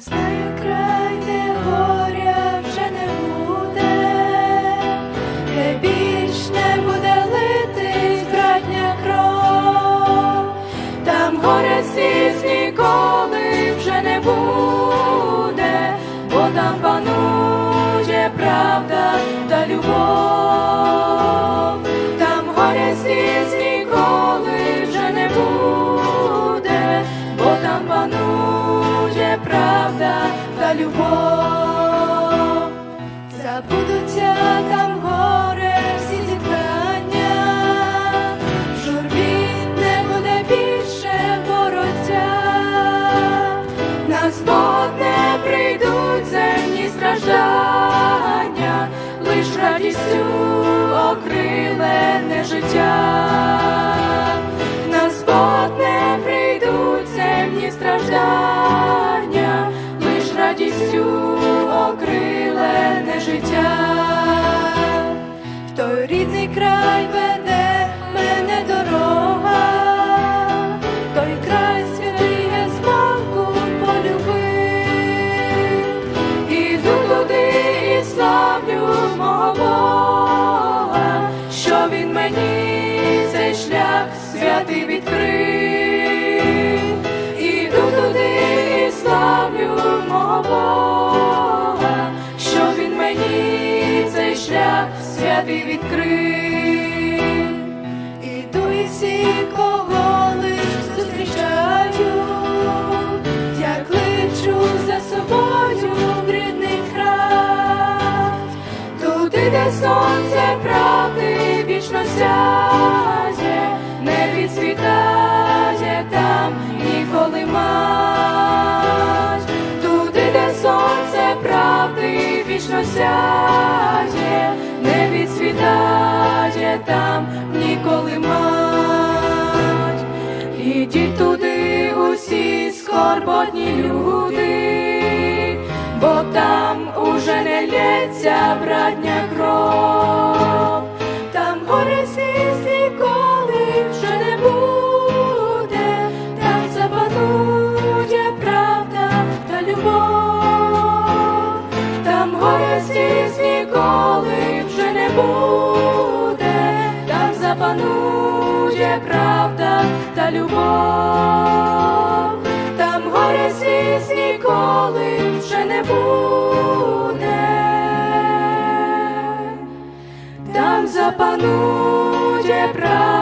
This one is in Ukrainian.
Знаю край, де горя вже не буде, де більш не буде литись братня кров, там горя сліз ніколи вже не буде, бо там панує правда та любов, любов, забудуться там горе всі зіткнення, в журбі не буде більше вороття, нас Бог не прийдуть земні страждання, лиш радістю окрилене життя. Нас Бог не прийдуть земні страждання, рідний край веде мене дорога, той край святий я змалку полюбив, іду туди і славлю Бога, що він мені цей шлях святий відкрив, святий відкрив, і всі, кого лиш зустрічаю, я кличу за собою в рідний край, туди, де сонце правди вічно сяє, не там ніколи мать. Ідіть туди усі скорботні люди, бо там уже не лється братня кров, буде, там запанує правда та любов, там горе сліз ніколи вже не буде, там запанує правда